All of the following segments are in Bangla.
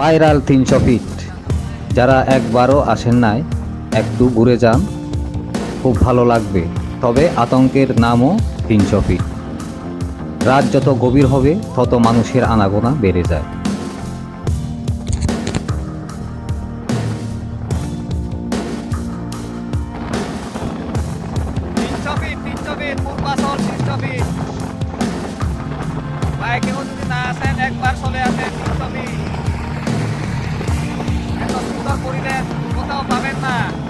ভাইরাল তিনশো ফিট। যারা একবারও আসেন নাই, একটু ঘুরে যান। খুব ভালো লাগবে। তবে আতঙ্কের নামও তিনশো ফিট। রাত যত গভীর হবে, তত মানুষের আনাগোনা বেড়ে যায়। これで豚を食べんな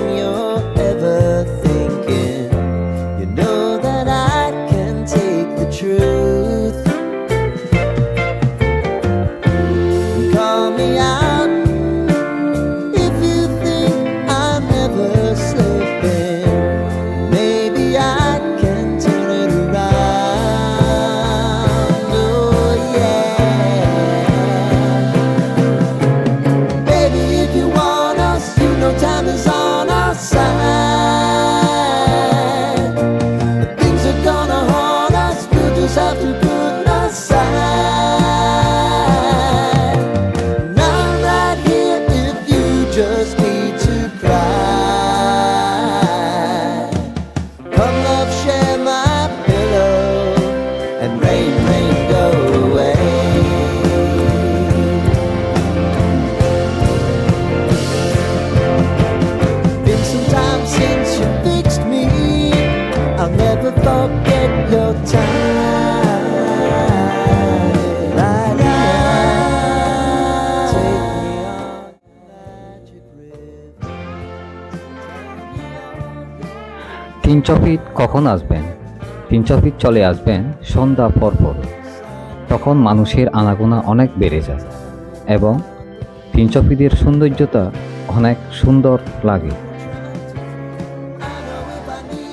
তিনশো ফিট কখন আসবেন? তিনশো ফিট চলে আসবেন সন্ধ্যা পর পর তখন মানুষের আনাগোনা অনেক বেড়ে যায় এবং ফিটের সৌন্দর্যতা অনেক সুন্দর লাগে।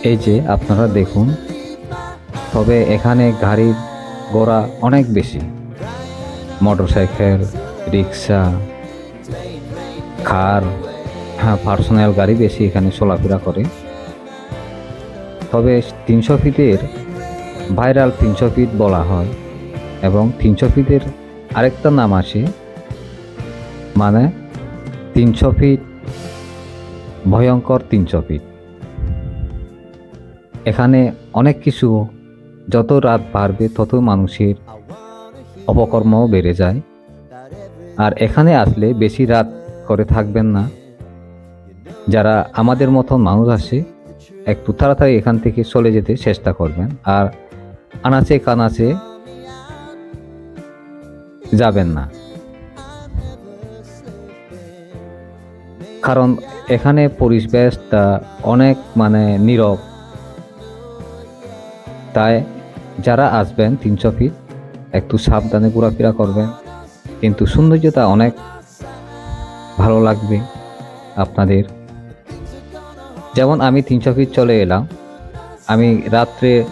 এই যে আপনারা দেখুন, তবে এখানে গাড়ির গোড়া অনেক বেশি। মোটরসাইকেল, রিক্সা, কার হ্যাঁ পার্সোনাল গাড়ি বেশি এখানে চলাফেরা করে। তবে তিনশো ফিটের ভাইরাল তিনশো ফিট বলা হয় এবং তিনশো ফিটের আরেকটা নাম আসে মানে তিনশো ফিট ভয়ঙ্কর তিনশো ফিট। এখানে অনেক কিছু, যত রাত বাড়বে তত মানুষের অপকর্মও বেড়ে যায়। আর এখানে আসলে বেশি রাত করে থাকবেন না। যারা আমাদের মতন মানুষ আসে একটু তাড়াতাড়ি এখান থেকে চলে যেতে চেষ্টা করবেন। আর আনাচে কানাচে যাবেন না। কারণ এখানে পরিবেশটা অনেক মানে নীরব। তাই যারা আসবেন তিনশো ফিট, একটু সাবধানে ঘোরাফেরা করবেন। কিন্তু সৌন্দর্যতা অনেক ভালো লাগবে আপনাদের। যেমন আমি তিনশো ফিট চলে এলাম, আমি রাত্রে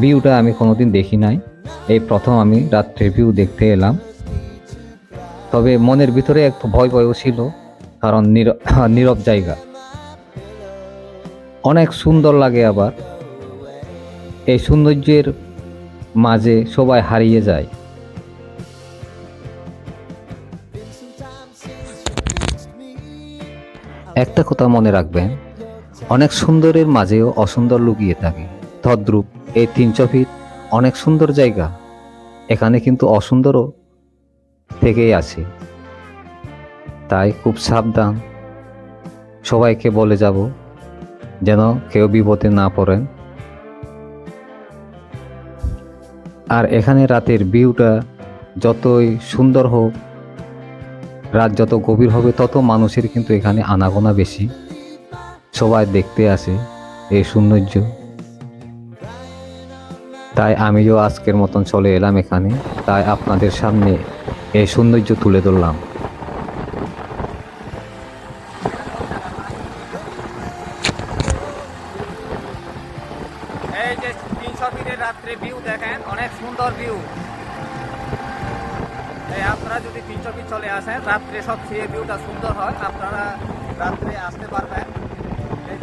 ভিউটা আমি কোনোদিন দেখি নাই। এই প্রথম আমি রাত্রে ভিউ দেখতে এলাম। তবে মনের ভিতরে একটু ভয় ভয়ও ছিল, কারণ নীর- নীরব জায়গা। অনেক সুন্দর লাগে আবার। এই সৌন্দর্যের মাঝে সবাই হারিয়ে যায়। একটা কথা মনে রাখবেন অনেক সুন্দরের মাঝেও অসুন্দর লুকিয়ে থাকে। তদ্রূপ এই তিনশো ফিট অনেক সুন্দর জায়গা এখানে কিন্তু অসুন্দরও থেকেই আছে। তাই খুব সাবধান। সবাইকে বলে যাব যেন কেউ বিপদে না পড়েন। আর এখানে রাতের ভিউটা যতই সুন্দর হোক, রাত যত গভীর হবে, তত মানুষের কিন্তু এখানে আনাগোনা বেশি। সবাই দেখতে আসে এই সৌন্দর্য। তাই আমিও আজকের মতন চলে এলাম এখানে। তাই আপনাদের সামনে এই সৌন্দর্য তুলে ধরলাম। এই যে রাত্রে ভিউ দেখেন, অনেক সুন্দর ভিউ আপনারা যদি তিনশো ফিট চলে আসেন, রাত্রে সব সবচেয়ে ভিউটা সুন্দর হয়। আপনারা রাত্রে আসতে পারবেন।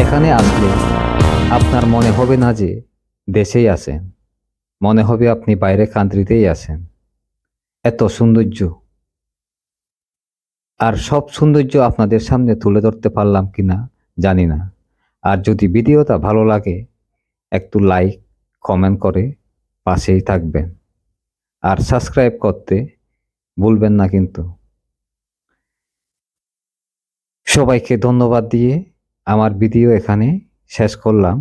এখানে আসলে আপনার মনে হবে না যে দেশেই আছেন। মনে হবে আপনি বাইরে কান্ট্রিতেই আছেন। এত সৌন্দর্য। আর সব সৌন্দর্য আপনাদের সামনে তুলে ধরতে পারলাম কিনা জানি না। আর যদি ভিডিওটা ভালো লাগে, একটু লাইক, কমেন্ট করে পাশেই থাকবেন। আর সাবস্ক্রাইব করতে ভুলবেন না কিন্তু। সবাইকে ধন্যবাদ দিয়ে আমার ভিডিও এখানে শেষ করলাম।